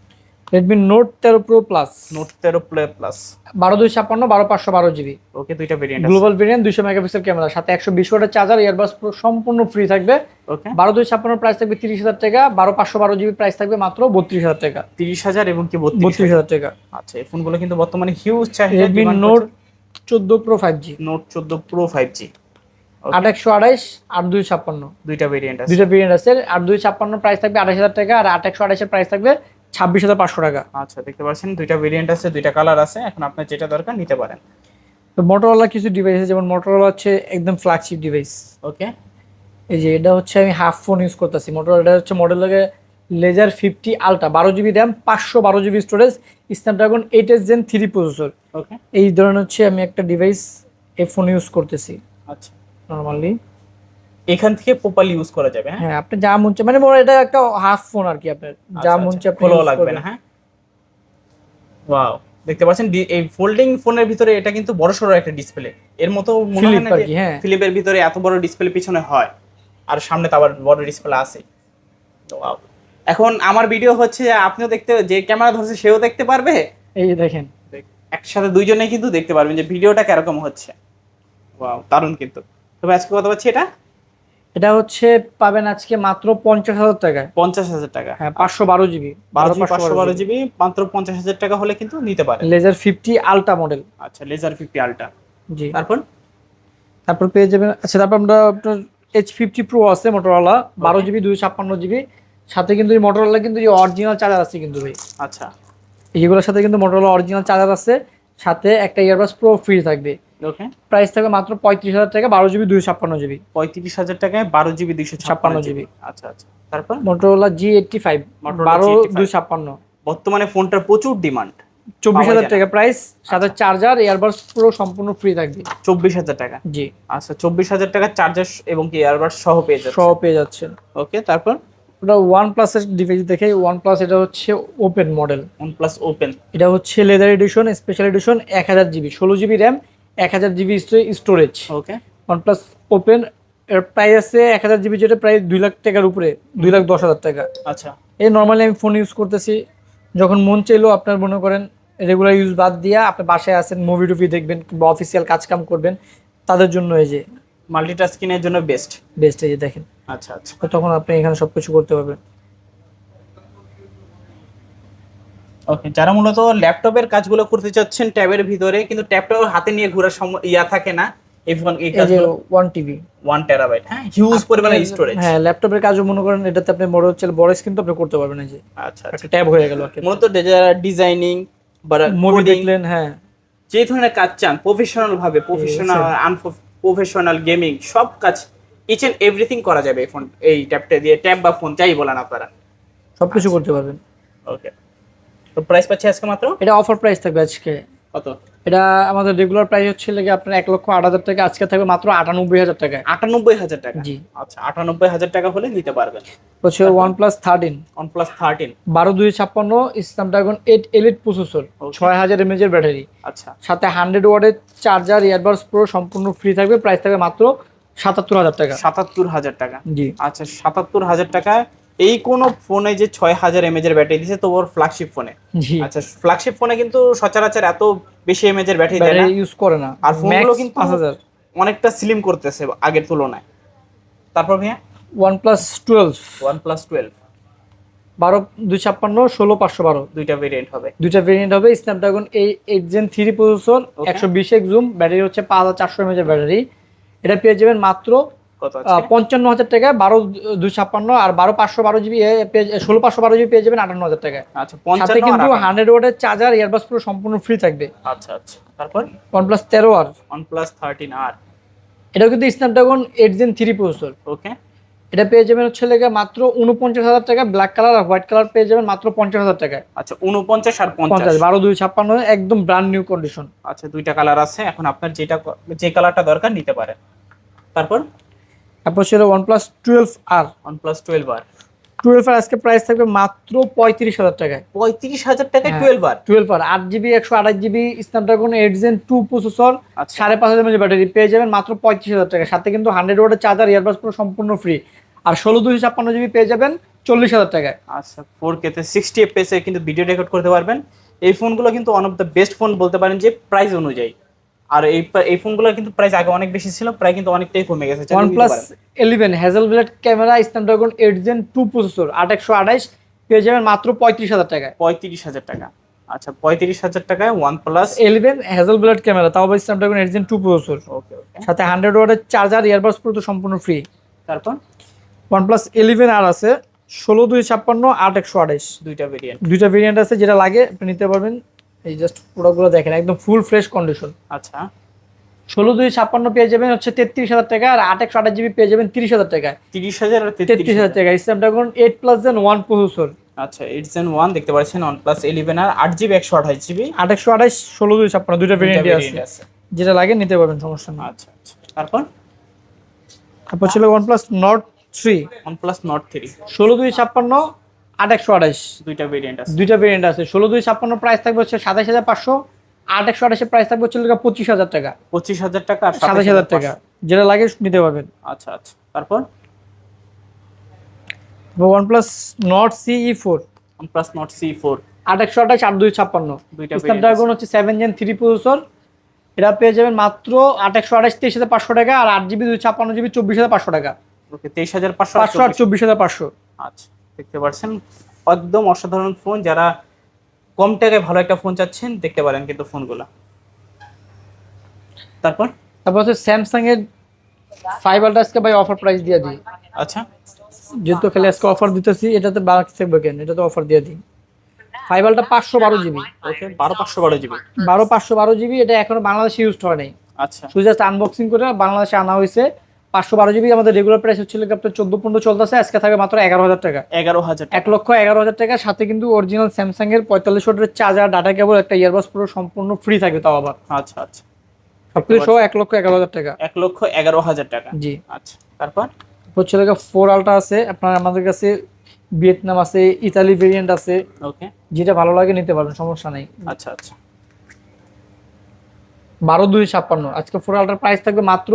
Speaker 2: Redmi Note তেরো প্রো প্লাস
Speaker 1: নোট তেরো প্লে প্লাস
Speaker 2: বারো দুই ছাপ্পান্ন বারো পাঁচশো বারো জিবি।
Speaker 1: ওকে দুইটা ভেরিয়েন্ট
Speaker 2: গ্লোবাল ভেরিয়েন্ট দুশো মেগাপিক্সেল ক্যামেরা সাথে একশো বিশ ওয়াটের চার্জার ইয়ারবাস প্রো সম্পূর্ণ ফ্রি থাকবে।
Speaker 1: ওকে
Speaker 2: বারো দুই ছাপ্পান্ন প্রাইস থাকবে তিরিশ হাজার টাকা বারো পাঁচশো বারো জিবি প্রাইস থাকবে মাত্র বত্রিশ হাজার টাকা।
Speaker 1: তিরিশ হাজার এবং কি বত্রিশ
Speaker 2: হাজার? টাকা।
Speaker 1: আচ্ছা এই ফোনগুলো কিন্তু বর্তমানে হিউজ চাহিদা
Speaker 2: রেডমি নোট চোদ্দ প্রো ফাইভ জি
Speaker 1: নোট চোদ্দ প্রো ফাইভ জি
Speaker 2: আট একশো আঠাইশ আট দুই ছাপ্পান্ন।
Speaker 1: দুইটা ভেরিয়েন্ট আছে।
Speaker 2: দুইটা ভেরিয়েন্ট আছে আট দুই ছাপ্পান্ন প্রাইস থাকবে আঠাশ হাজার টাকা আর আট একশো আঠাশের প্রাইস থাকবে ছাব্বিশ হাজার পাঁচশো টাকা।
Speaker 1: আচ্ছা দেখতে পাচ্ছেন দুইটা ভেরিয়েন্ট আছে দুইটা কালার আছে এখন আপনার যেটা দরকার নিতে পারেন।
Speaker 2: তো মোটরওয়ালা কিছু ডিভাইস আছে যেমন মোটরওয়ালা হচ্ছে একদম ফ্ল্যাগশিপ ডিভাইস
Speaker 1: ওকে
Speaker 2: এই যে এটা হচ্ছে আমি হাফ ফোন ইউজ করতেছি। মোটরওয়ালাটা হচ্ছে মডেল লাগে লেজার ফিফটি আলট্রা বারো জিবি র্যাম পাঁচশো বারো GB storage Snapdragon eight S gen three processor
Speaker 1: okay
Speaker 2: এই ধরনের হচ্ছে আমি একটা ডিভাইস এই ফোন ইউজ করতেছি।
Speaker 1: আচ্ছা।
Speaker 2: নর্মালি
Speaker 1: এখান থেকে প্রপারলি ইউজ করা যাবে হ্যাঁ?
Speaker 2: হ্যাঁ আপনি যা মন চায় মানে এটা একটা হাফ ফোন আর কি আপনার। যা মন চায়
Speaker 1: খোলাও লাগবে না হ্যাঁ? ওয়াও দেখতে পাচ্ছেন এই ফোল্ডিং ফোনের ভিতরে এটা কিন্তু বড় সড়ো একটা ডিসপ্লে এর মতো মনে হয় না যে
Speaker 2: হ্যাঁ।
Speaker 1: ফিলিপের ভিতরে এত বড় ডিসপ্লে পিছনে হয় আর সামনে তো আবার বড় ডিসপ্লে আছে. এখন আমার ভিডিও হচ্ছে আপনিও দেখতে যে ক্যামেরা ধরছে সেও দেখতে পারবে?
Speaker 2: এই দেখেন।
Speaker 1: একসাথে দুইজনে কিন্তু দেখতে পারবেন যে ভিডিওটা কীরকম হচ্ছে। ওয়াও দারুণ কিন্তু। তবে আজকে কথা পাচ্ছি এটা
Speaker 2: এটা হচ্ছে পাবেন আজকে মাত্র পঞ্চাশ হাজার টাকায়।
Speaker 1: পঞ্চাশ হাজার টাকা।
Speaker 2: হ্যাঁ পাঁচশো বারো জিবি।
Speaker 1: বারো পাঁচশো বারো জিবি। মাত্র পঞ্চাশ হাজার টাকা হলে কিন্তু নিতে পারে
Speaker 2: লেজার ফিফটি আলট্রা মডেল।
Speaker 1: আচ্ছা লেজার ফিফটি আলটা
Speaker 2: জি।
Speaker 1: তারপর?
Speaker 2: তারপর পেয়ে যাবেন আচ্ছা তারপর আমরা আপনার এইচ ফিফটি প্রো আছে মোটরওয়ালা বারো জিবি দুই ছাপ্পান্ন জিবি। সাথে কিন্তু এই মোটরওয়ালা কিন্তু এই অরিজিনাল চার্জার আছে কিন্তু ভাই।
Speaker 1: আচ্ছা।
Speaker 2: এইগুলোর সাথে কিন্তু মোটরওয়ালা অরিজিনাল চার্জার আছে। সাথে একটা ইয়ারবাস প্রো ফ্রি থাকবে।
Speaker 1: ওকে
Speaker 2: প্রাইস থাকবে মাত্র পঁয়ত্রিশ হাজার টাকা বারো জিবি দুই ছাপ্পান্ন জিবি।
Speaker 1: পঁয়ত্রিশ হাজার টাকায় বারো জিবি দুইশো ছাপ্পান্ন জিবি। আচ্ছা আচ্ছা। তারপর?
Speaker 2: মোটরওয়ালা জি এইটটি ফাইভ বারো
Speaker 1: G85
Speaker 2: দুই ছাপ্পান্ন।
Speaker 1: বর্তমানে ফোনটার প্রচুর ডিমান্ড
Speaker 2: চব্বিশ হাজার টাকা প্রাইস সাথে চার্জার ইয়ারবাস পুরো সম্পূর্ণ ফ্রি থাকবে।
Speaker 1: চব্বিশ হাজার টাকা।
Speaker 2: জি।
Speaker 1: আচ্ছা চব্বিশ হাজার টাকার চার্জার এবং কি ইয়ারবাড সহ পেয়ে যাচ্ছে
Speaker 2: সহ পেয়ে যাচ্ছেন।
Speaker 1: ওকে তারপর?
Speaker 2: ওটা ওয়ান প্লাসের ডিভাইস দেখে ওয়ান প্লাস এটা হচ্ছে open model
Speaker 1: one plus open
Speaker 2: এটা হচ্ছে লেদার এডিশন স্পেশাল এডিশন এক হাজার জিবি ষোলো জিবি র্যাম এক হাজার GB storage
Speaker 1: okay
Speaker 2: one plus open এর প্রাইস আছে এক হাজার জিবি যেটা প্রায় দুই লাখ টাকার উপরে দুই লাখ দশ হাজার টাকা।
Speaker 1: আচ্ছা।
Speaker 2: এই নর্মালি আমি ফোন ইউজ করতেছি। যখন মন চাইলেও আপনার মনে করেন রেগুলার ইউজ বাদ দিয়ে আপনি বাসায় আসেন মুভি টুভি দেখবেন কিংবা অফিসিয়াল কাজ কাম করবেন তাদের জন্য এই যে
Speaker 1: মাল্টিটাস্কিংয়ের জন্য বেস্ট
Speaker 2: বেস্ট এই যে দেখেন।
Speaker 1: আচ্ছা আচ্ছা।
Speaker 2: তখন আপনি এখানে সব কিছু করতে পারবেন।
Speaker 1: ওকে যারা মূলত ল্যাপটপের কাজগুলো করতে চাচ্ছেন ট্যাবের ভিতরে কিন্তু ট্যাবটা হাতে নিয়ে ঘোরার সময় ইয়া থাকে না হ্যাঁ
Speaker 2: হ্যাঁ ল্যাপটপের কাজও মনে করেন এটাতে আপনি বড় হচ্ছে বড় স্ক্রিন তো আপনি করতে পারবেন যে
Speaker 1: আচ্ছা আচ্ছা।
Speaker 2: ট্যাব হয়ে গেল
Speaker 1: মূলত যারা ডিজাইনিং বা
Speaker 2: মুভি দেখলেন হ্যাঁ।
Speaker 1: যে ধরনের কাজ চান প্রফেশনাল ভাবে প্রফেশনাল আনপ্রফেশনাল গেমিং সব কাজ ইচ এন্ড এভরিথিং করা যাবে এই ফোন এই ট্যাবটা দিয়ে ট্যাব বা ফোন বলেন আপনারা।
Speaker 2: সবকিছু করতে পারবেন।
Speaker 1: ওকে তো প্রাইস পাচ্ছি আজকে মাত্র?
Speaker 2: এটা অফার প্রাইস থাকবে আজকে।
Speaker 1: কত?
Speaker 2: এটা আমাদের রেগুলার প্রাইস হচ্ছে লেগে আপনার এক লক্ষ আট হাজার টাকা আজকে থাকবে মাত্র আটানব্বই হাজার টাকায়
Speaker 1: আটানব্বই হাজার টাকা?
Speaker 2: জি।
Speaker 1: আচ্ছা আটানব্বই হাজার টাকা হলে নিতে পারবেন।
Speaker 2: হচ্ছে one plus thirteen
Speaker 1: one plus thirteen
Speaker 2: বারো দুই ছাপ্পান্ন স্ন্যাপড্রাগন এইট এলিট প্রসেসর. ছয় হাজার এমএজ এর ব্যাটারি
Speaker 1: আচ্ছা।
Speaker 2: সাথে হান্ড্রেড ওয়ার্ডের চার্জার ইয়ারবাডস প্রো সম্পূর্ণ ফ্রি থাকবে প্রাইস থাকবে মাত্র সাতাত্তর হাজার টাকা।
Speaker 1: সাতাত্তর হাজার টাকা।
Speaker 2: জি।
Speaker 1: আচ্ছা সাতাত্তর হাজার টাকা এই কোন ফোনে যে ছয় হাজার এমএজ এর ব্যাটারি দিছে তো ওর ফ্ল্যাগশিপ ফোনে আচ্ছা ফ্ল্যাগশিপ ফোনে কিন্তু সচরাচর এত বেশি এমএজ এর ব্যাটারি দেয় না।
Speaker 2: ইউজ করে না।
Speaker 1: আর ফোনগুলো কিন্তু
Speaker 2: পাঁচ হাজার।
Speaker 1: অনেকটা স্লিম করতেছে আগের তুলনায়। তারপর ভাইয়া?
Speaker 2: টুয়েলভ
Speaker 1: ওয়ান প্লাস টুয়েলভ
Speaker 2: বারো দুই ছাপ্পান্ন ষোলো পাঁচশো বারো।
Speaker 1: দুইটা ভেরিয়েন্ট হবে।
Speaker 2: দুইটা ভেরিয়েন্ট হবে স্ন্যাপড্রাগন এই এইট জেন থ্রি প্রসেসর. একশো বিশ এক জুম ব্যাটারি হচ্ছে পাঁচ হাজার চারশো এমএচ ব্যাটারি এটা পেয়ে যাবেন মাত্র পঞ্চান্ন হাজার টাকায় বারো দুই ছাপ্পান্ন আর বারো পাঁচশো বারো জিবি ষোলো পাঁচশো বারো জিবি পেয়ে যাবেন আটান্ন হাজার টাকায়।
Speaker 1: আচ্ছা
Speaker 2: সাথে কিন্তু হান্ড্রেড ওয়াটের চার্জার ইয়ারবাস পুরো সম্পূর্ণ ফ্রি থাকবে।
Speaker 1: আচ্ছা আচ্ছা। তারপর?
Speaker 2: তেরো আর।
Speaker 1: থার্টিন আর।
Speaker 2: এটাও কিন্তু Snapdragon eight gen three processor
Speaker 1: okay
Speaker 2: এটা পেয়ে যাবেন হচ্ছে লেগে মাত্র উনপঞ্চাশ হাজার টাকা ব্ল্যাক কালার আর হোয়াইট কালার পেয়ে যাবেন মাত্র পঞ্চাশ হাজার টাকায়।
Speaker 1: আচ্ছা উনপঞ্চাশ আর পঞ্চাশ।
Speaker 2: পঞ্চাশ বারো দুই ছাপ্পান্ন একদম ব্র্যান্ড নিউ কন্ডিশন
Speaker 1: আচ্ছা দুইটা কালার আছে। এখন আপনার যেটা যে কালারটা দরকার নিতে পারেন। তারপর?
Speaker 2: তারপর ছিল ওয়ান প্লাস টুয়েলভ আর
Speaker 1: ওয়ান প্লাস টুয়েলভ আর
Speaker 2: টুয়েলভ আর আজকে প্রাইস থাকবে মাত্র পঁয়ত্রিশ হাজার টাকায়।
Speaker 1: পঁয়ত্রিশ হাজার টাকায়। টুয়েলভ আর
Speaker 2: টুয়েলভ আর আট জিবি একশো আঠাশ GB Snapdragon eight gen two processor সাড়ে পাঁচ হাজার ব্যাটারি পেয়ে যাবেন মাত্র পঁয়ত্রিশ হাজার টাকা সাথে কিন্তু হান্ড্রেড ওয়াটের চার্জার ইয়ারবাস পুরো সম্পূর্ণ ফ্রি আর ষোলো দুশো ছাপ্পান্ন জিবি পেয়ে যাবেন চল্লিশ হাজার টাকায়।
Speaker 1: আচ্ছা ফোর কেতে সিক্সটি এফপিএস এ কিন্তু ভিডিও রেকর্ড করতে পারবেন। এই ফোনগুলো কিন্তু one of the best phone বলতে পারেন যে প্রাইস অনুযায়ী। আর এই এই ফোনগুলো কিন্তু প্রাইস আগে অনেক বেশি ছিল প্রায় কিন্তু অনেকটাই কমে গেছে।
Speaker 2: One. Eleven Hasselblad camera Snapdragon eight gen two processor আট একশো আঠাইশ পেয়ে যাবেন মাত্র পঁয়ত্রিশ হাজার টাকায়।
Speaker 1: পঁয়ত্রিশ হাজার টাকা। আচ্ছা পঁয়ত্রিশ হাজার টাকায় ওয়ান প্লাস
Speaker 2: ইলেভেন হ্যাজেল ক্যামেরা তাও আবার Snapdragon eight gen two processor
Speaker 1: okay okay
Speaker 2: সাথে হান্ড্রেড ওয়াটের চার্জার ইয়ারবাস পুরো তো সম্পূর্ণ ফ্রি
Speaker 1: তারপর?
Speaker 2: ওয়ান প্লাস ইলেভেন আর আছে ষোলো দুই ছাপ্পান্ন আট একশো আঠাইশ
Speaker 1: দুইটা ভেরিয়েন্ট
Speaker 2: দুইটা ভেরিয়েন্ট আছে যেটা লাগে আপনি নিতে পারবেন এই জাস্ট প্রোডাক্টগুলো দেখেন একদম ফুল ফ্রেশ কন্ডিশন
Speaker 1: আচ্ছা।
Speaker 2: ষোলো দুই ছাপ্পান্ন পেয়ে যাবেন হচ্ছে তেত্রিশ হাজার টাকা আর আট একশো আঠাশ জিবি পেয়ে যাবেন তিরিশ হাজার টাকা
Speaker 1: তিরিশ হাজার আর
Speaker 2: তেত্রিশ হাজার টাকা Snapdragon eight plus then one processor
Speaker 1: আচ্ছা এইট জেন ওয়ান দেখতে পাচ্ছেন ওয়ান প্লাস ইলেভেন আর আট জিবি একশো আঠাশ জিবি।
Speaker 2: আট একশো আঠাশ ষোলো দুই ছাপ্পান্ন দুইটা ভেরিয়েন্টই আছে। যেটা লাগে নিতে পারবেন সমস্যা নেই।
Speaker 1: আচ্ছা আচ্ছা। তারপর?
Speaker 2: তারপর ছিল one plus nord three
Speaker 1: one plus nord three
Speaker 2: ষোলো দুই ছাপ্পান্ন আট একশো আঠাশ।
Speaker 1: দুইটা ভেরিয়েন্ট আছে।
Speaker 2: দুইটা ভেরিয়েন্ট আছে। ষোলো দুই ছাপ্পান্ন প্রাইস থাকবে হচ্ছে সাতাশ হাজার পাঁচশো। আট একশো আঠাশের প্রাইস থাকবে হচ্ছে পঁচিশ হাজার টাকা।
Speaker 1: পঁচিশ হাজার টাকা আর
Speaker 2: সাতাশ হাজার টাকা। যেটা লাগে নিতে পারবেন।
Speaker 1: আচ্ছা আচ্ছা। তারপর?
Speaker 2: One plus nord CE four
Speaker 1: one plus nord C four
Speaker 2: আট একশো আঠাশ আট দুই ছাপ্পান্ন। স্ন্যাপড্রাগন হচ্ছে সেভেন জেন থ্রি প্রসেসর এটা পেয়ে যাবেন মাত্র আট একশো আঠাশ তেইশ হাজার পাঁচশো টাকা আর আট জিবি দুই ছাপ্পান্ন জিবি চব্বিশ হাজার পাঁচশো টাকা।
Speaker 1: ওকে তেইশ হাজার পাঁচশো
Speaker 2: পাঁচশো আর চব্বিশ হাজার পাঁচশো।
Speaker 1: আচ্ছা। দেখতে পাচ্ছেন একদম অসাধারণ ফোন যারা কম টাকায় ভালো একটা ফোন চাচ্ছেন দেখতে পারেন কিন্তু ফোনগুলো তারপর?
Speaker 2: তারপর হচ্ছে স্যামসাং এর ফাইভ আলট্রা আজকে ভাই অফার প্রাইস দিয়ে দিই।
Speaker 1: আচ্ছা।
Speaker 2: যেহেতু খালি আজকে অফার দিতেছি এটাতে বাকি থাকবে কেন? এটাতে অফার দিয়ে দিই। ফাইভ আলট্রা পাঁচশো বারো জিবি
Speaker 1: ওকে বারো পাঁচশো বারো জিবি
Speaker 2: বারো পাঁচশো বারো জিবি এটা এখনও বাংলাদেশে ইউজ হয় নাই।
Speaker 1: আচ্ছা।
Speaker 2: শুধু জাস্ট আনবক্সিং করে বাংলাদেশে আনা হয়েছে। পাঁচশো বারো জিবি আমাদের রেগুলার প্রাইস হচ্ছিল আপনার চোদ্দ পনেরো চলতেছে আজকে থাকবে মাত্র এগারো হাজার টাকা।
Speaker 1: এগারো হাজার
Speaker 2: এক লক্ষ এগারো হাজার টাকার সাথে কিন্তু অরিজিনাল স্যামসাং এর পঁয়তাল্লিশ ওয়াটের চার্জার ডাটা কেবল একটা ইয়ারবাস পুরো সম্পূর্ণ ফ্রি থাকবে তাও আবার।
Speaker 1: আচ্ছা আচ্ছা।
Speaker 2: সবকিছু সহ এক লক্ষ এগারো হাজার টাকা।
Speaker 1: এক লক্ষ এগারো হাজার টাকা।
Speaker 2: জি।
Speaker 1: আচ্ছা তারপর?
Speaker 2: হচ্ছে ফোর আলটা আছে আপনার আমাদের কাছে ভিয়েতনাম আছে ইতালি ভেরিয়েন্ট আছে।
Speaker 1: ওকে
Speaker 2: যেটা ভালো লাগে নিতে পারবেন সমস্যা নেই।
Speaker 1: আচ্ছা আচ্ছা।
Speaker 2: বারো দুই ছাপ্পান্ন আজকে ফোর আলটার প্রাইস থাকবে মাত্র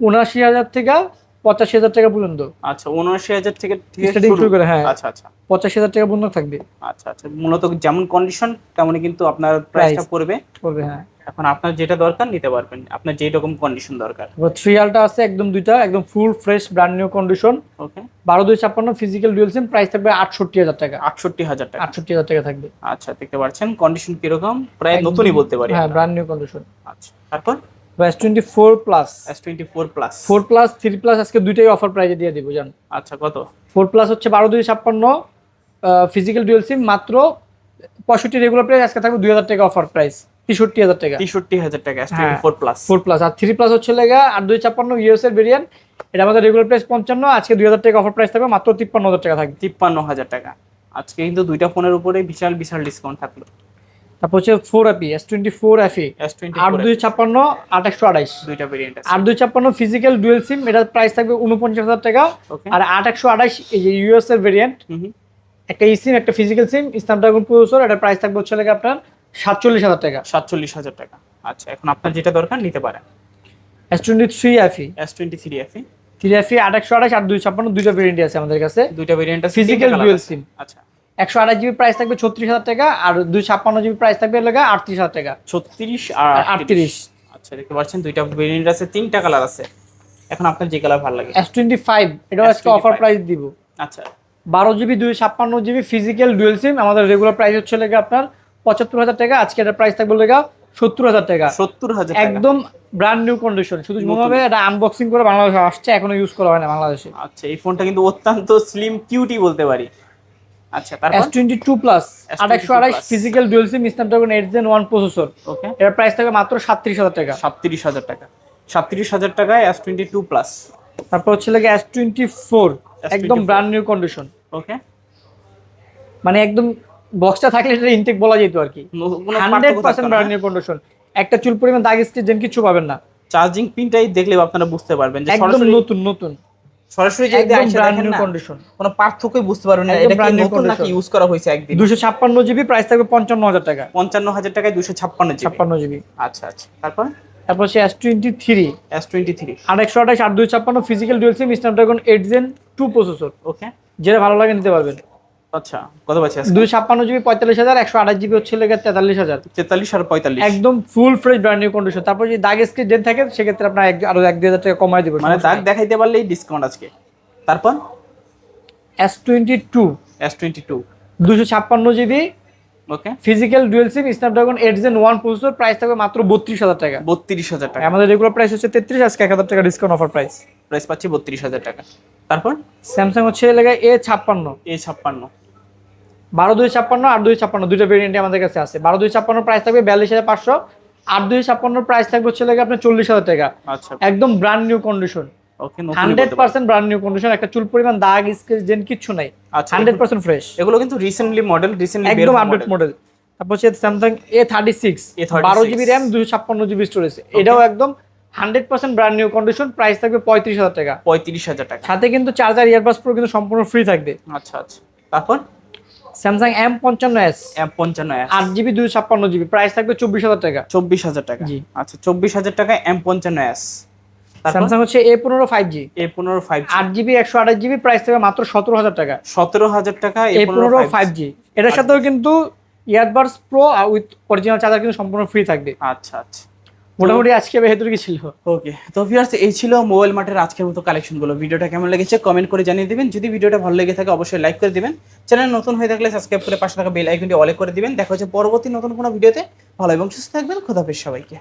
Speaker 2: উনআশি হাজার থেকে পঁচাশি হাজার টাকা পর্যন্ত।
Speaker 1: আচ্ছা উনআশি হাজার থেকে
Speaker 2: Starting
Speaker 1: শুরু।
Speaker 2: করে, হ্যাঁ।
Speaker 1: আচ্ছা আচ্ছা।
Speaker 2: পঁচাশি হাজার টাকা পর্যন্ত থাকবে।
Speaker 1: আচ্ছা আচ্ছা। মূলত যেমন কন্ডিশন তেমনই কিন্তু আপনার প্রাইসটা। পড়বে।
Speaker 2: করবে হ্যাঁ।
Speaker 1: এখন আপনার যেটা দরকার নিতে পারবেন। আপনার যেই রকম কন্ডিশন দরকার।
Speaker 2: থ্রি আলটা আছে একদম দুইটা একদম full fresh brand new condition
Speaker 1: okay
Speaker 2: বারো দুই ছাপ্পান্ন ফিজিক্যাল ডুয়েল সিম প্রাইস থাকবে আটষট্টি হাজার টাকা।
Speaker 1: আটষট্টি হাজার টাকা।
Speaker 2: আটষট্টি হাজার টাকা থাকবে।
Speaker 1: আচ্ছা দেখতে পাচ্ছেন। কন্ডিশন কীরকম? প্রায় নতুনই বলতে পারি
Speaker 2: হ্যাঁ। ব্র্যান্ড নিউ কন্ডিশন
Speaker 1: আচ্ছা তারপর?
Speaker 2: S twenty four plus
Speaker 1: S twenty four plus
Speaker 2: four plus plus আজকে দুইটাই অফার প্রাইজে দিয়ে দিব জান?
Speaker 1: আচ্ছা কত?
Speaker 2: প্লাস হচ্ছে ফিজিক্যাল ডুয়েল সিম মাত্র পঁয়ষট্টি রেগুলার প্রাইস আজকে থাকবে দুই হাজার টাকা অফার প্রাইস তেষট্টি হাজার টাকা।
Speaker 1: তেষট্টি হাজার টাকা এস
Speaker 2: হ্যাঁ।
Speaker 1: প্লাস
Speaker 2: প্লাস আর থ্রি প্লাস হচ্ছে লেগা ইউএস এর ভেরিয়েন্ট এটা আমাদের রেগুলার প্রাইস আজকে দুই হাজার টাকা অফার প্রাইস থাকবে মাত্র তিপ্পান্ন হাজার টাকা থাকবে।
Speaker 1: তিপ্পান্ন হাজার টাকা। আজকে কিন্তু দুইটা ফোনের উপরে বিশাল বিশাল ডিসকাউন্ট থাকল।
Speaker 2: তারপর হচ্ছে ফোর অ্যাপি এস টোয়েন্টি ফোর
Speaker 1: এস
Speaker 2: আট দুই ছাপ্পান্ন আট একশো আঠাইশ।
Speaker 1: দুইটা ভেরিয়েন্ট
Speaker 2: আট দুই ছাপ্পান্ন ফিজিক্যাল ডুয়েল সিম এটার প্রাইস থাকবে উনপঞ্চাশ হাজার টাকা। আর আট একশো আঠাইশ এই যে ইউএস এর ভেরিয়েন্ট একটা ই সিম একটা ফিজিক্যাল সিম স্ন্যাপড্রাগন প্রসেসর এটার প্রাইস থাকবে হচ্ছে লেগে আপনার সাতচল্লিশ হাজার টাকা।
Speaker 1: সাতচল্লিশ হাজার টাকা। আচ্ছা এখন আপনার যেটা দরকার নিতে পারেন।
Speaker 2: S twenty three FE
Speaker 1: S twenty three FE
Speaker 2: three FE আট একশো আঠাশ আর দুই ছাপ্পান্ন দুইটা ভেরিয়েন্ট আছে আমাদের কাছে।
Speaker 1: দুইটা ভেরিয়েন্ট
Speaker 2: dual
Speaker 1: আছে।
Speaker 2: SIM।
Speaker 1: আচ্ছা।
Speaker 2: একশো আঠাশ জিবি প্রাইস থাকবে ছত্রিশ হাজার টাকা আর দুই ছাপ্পান্ন জিবি প্রাইস থাকবে লেগে আটত্রিশ হাজার টাকা।
Speaker 1: ছত্রিশ আর
Speaker 2: আটত্রিশ।
Speaker 1: আচ্ছা দেখতে পাচ্ছেন দুইটা ভেরিয়েন্ট আছে তিনটা কালার আছে। এখন আপনার যে কালার ভালো লাগে।
Speaker 2: এস টোয়েন্টি ফাইভ এটাও আজকে অফার প্রাইস দিব।
Speaker 1: আচ্ছা।
Speaker 2: বারো জিবি দুই ছাপ্পান্ন জিবি ফিজিক্যাল ডুয়েল সিম আমাদের রেগুলার প্রাইস হচ্ছে লেগে আপনার পঁচাত্তর হাজার টাকা আজকে এটার প্রাইস থাকবে লেগে সত্তর হাজার টাকা।
Speaker 1: সত্তর হাজার
Speaker 2: একদম ব্র্যান্ড নিউ কন্ডিশন শুধু মনে হবে এটা আনবক্সিং করে বাংলাদেশে আসছে এখনও ইউজ করা হয় না বাংলাদেশে।
Speaker 1: আচ্ছা এই ফোনটা কিন্তু অত্যন্ত স্লিম কিউটি বলতে পারি। আচ্ছা
Speaker 2: এস
Speaker 1: তারপর
Speaker 2: টোয়েন্টি টু প্লাস
Speaker 1: S22
Speaker 2: আঠাশশো আঠাশ
Speaker 1: plus।
Speaker 2: Physical dual SIM Snapdragon eight gen one processor
Speaker 1: okay
Speaker 2: এটার প্রাইস থাকবে মাত্র সাতত্রিশ হাজার টাকা।
Speaker 1: টাকায় প্লাস
Speaker 2: তারপর হচ্ছে লাগে একদম ব্র্যান্ড নিউ কন্ডিশন
Speaker 1: ওকে
Speaker 2: মানে একদম বক্সটা থাকলে এটা ইনটেক বলা যেত আর কি। ব্র্যান্ড নিউ কন্ডিশন একটা চুল পরিমাণ দাগ যেন কিছু পাবেন না।
Speaker 1: চার্জিং পিনটাই দেখলে আপনারা বুঝতে পারবেন যে
Speaker 2: একদম নতুন নতুন।
Speaker 1: সরাসরি
Speaker 2: যে
Speaker 1: দেখেন না,
Speaker 2: কন্ডিশন
Speaker 1: কোনো পার্থক্যই বুঝতে পারবেন না। এটা কি নতুন নাকি ইউজ করা হয়েছে একদিন?
Speaker 2: দুশো ছাপ্পান্ন জিবি প্রাইস থাকবে পঞ্চান্ন হাজার টাকা।
Speaker 1: পঞ্চান্ন হাজার টাকায় দুশো ছাপ্পান্ন জিবি
Speaker 2: ছাপ্পান্ন জিবি
Speaker 1: আচ্ছা আচ্ছা। তারপর?
Speaker 2: তারপর সে S twenty three
Speaker 1: S twenty three
Speaker 2: আর একশো আঠাশ আট দুই ছাপ্পান্ন physical dual SIM Snapdragon 8 gen two processor
Speaker 1: okay
Speaker 2: যেটা ভালো লাগে নিতে পারবেন।
Speaker 1: আচ্ছা কত পাচ্ছি
Speaker 2: দুই ছাপ্পান্ন জিবি পঁয়তাল্লিশ হাজার একশো আঠাশ জিবি হচ্ছে লেগে তেতাল্লিশ হাজার।
Speaker 1: তেতাল্লিশ আর পঁয়তাল্লিশ।
Speaker 2: একদম full fresh brand new condition তারপর যদি দাগ স্ক্রিন ডেন থাকে সেক্ষেত্রে আপনার এক- আরও এক দুই হাজার টাকা কমাই দেবো
Speaker 1: মানে দাগ দেখাইতে পারলেই ডিসকাউন্ট আজকে। তারপর?
Speaker 2: S twenty two
Speaker 1: S twenty two
Speaker 2: দুশো ছাপ্পান্ন GB.
Speaker 1: Okay
Speaker 2: physical dual SIM Snapdragon eight gen one processor price থাকবে মাত্র বত্রিশ হাজার টাকা।
Speaker 1: বত্রিশ হাজার টাকা।
Speaker 2: আমাদের রেগুলার প্রাইস হচ্ছে তেত্রিশ আজকে এক হাজার টাকা ডিসকাউন্ট অফার প্রাইস
Speaker 1: প্রাইস পাচ্ছি বত্রিশ হাজার টাকা। তারপর?
Speaker 2: স্যামসাং হচ্ছে এ ছাপ্পান্ন।
Speaker 1: এ ছাপ্পান্ন।
Speaker 2: বারো দুই ছাপ্পান্ন আট দুই ছাপ্পান্ন দুইটা ভেরিয়েন্ট আমাদের কাছে আছে। বারো দুই ছাপ্পান্ন প্রাইস থাকবে বিয়াল্লিশ হাজার পাঁচশো। আট দুই ছাপ্পান্ন প্রাইস থাকবে হচ্ছে লেগে আপনার চল্লিশ হাজার টাকা।
Speaker 1: আচ্ছা।
Speaker 2: একদম brand new condition
Speaker 1: okay
Speaker 2: hundred percent brand new condition একটা চুল পরিমাণ দাগ স্কেচ জেন কিচ্ছু নাই।
Speaker 1: আচ্ছা
Speaker 2: হান্ড্রেড পার্সেন্ট ফ্রেশ
Speaker 1: এগুলো কিন্তু রিসেন্টলি মডেল রিসেন্টলি
Speaker 2: একদম আপডেট মডেল তারপর হচ্ছে Samsung A thirty six
Speaker 1: A36
Speaker 2: বারো জিবি র্যাম দুশো ছাপ্পান্ন জিবি স্টোরেজ এটাও একদম hundred percent brand new condition price থাকবে পঁয়ত্রিশ হাজার টাকা।
Speaker 1: পঁয়ত্রিশ হাজার টাকা।
Speaker 2: সাথে কিন্তু চার্জার ইয়ারবাস প্রো কিন্তু সম্পূর্ণ ফ্রি থাকবে।
Speaker 1: আচ্ছা আচ্ছা। তারপর?
Speaker 2: স্যামসাং এম পঞ্চান্ন এস
Speaker 1: এম পঞ্চান্ন
Speaker 2: আট জিবি দুশো ছাপ্পান্ন জিবি প্রাইস থাকবে চব্বিশ হাজার টাকা।
Speaker 1: চব্বিশ হাজার টাকা।
Speaker 2: জি।
Speaker 1: আচ্ছা চব্বিশ হাজার টাকা এম পঞ্চান্ন এস
Speaker 2: স্যামসাং হচ্ছে এ পনেরো ফাইভ জি
Speaker 1: এ পনেরো ফাইভ
Speaker 2: আট জিবি একশো আঠাশ জিবি প্রাইস থাকবে মাত্র সতেরো হাজার টাকা।
Speaker 1: সতেরো হাজার টাকা
Speaker 2: এ পনেরো ফাইভ জি এটার সাথেও কিন্তু earbuds pro with original charger কিন্তু সম্পূর্ণ ফ্রি থাকবে।
Speaker 1: আচ্ছা আচ্ছা।
Speaker 2: মোটামুটি আজকে ভেতর কি ছিল।
Speaker 1: ওকে তো ভিউয়ার্স এই ছিল মোবাইল মার্টের আজকের মতো কালেকশনগুলো ভিডিওটা কেমন লেগেছে কমেন্ট করে জানিয়ে দিবেন। যদি ভিডিওটা ভালো লেগে থাকে অবশ্যই লাইক করে দিবেন। চ্যানেল নতুন হয়ে থাকলে সাবস্ক্রাইব করে পাশে থাকা বেল আইকনটি অলে করে দিবেন। দেখা হচ্ছে পরবর্তী নতুন কোনো ভিডিওতে। ভালো এবং সুস্থ থাকবেন। খোদাফেজ সবাইকে।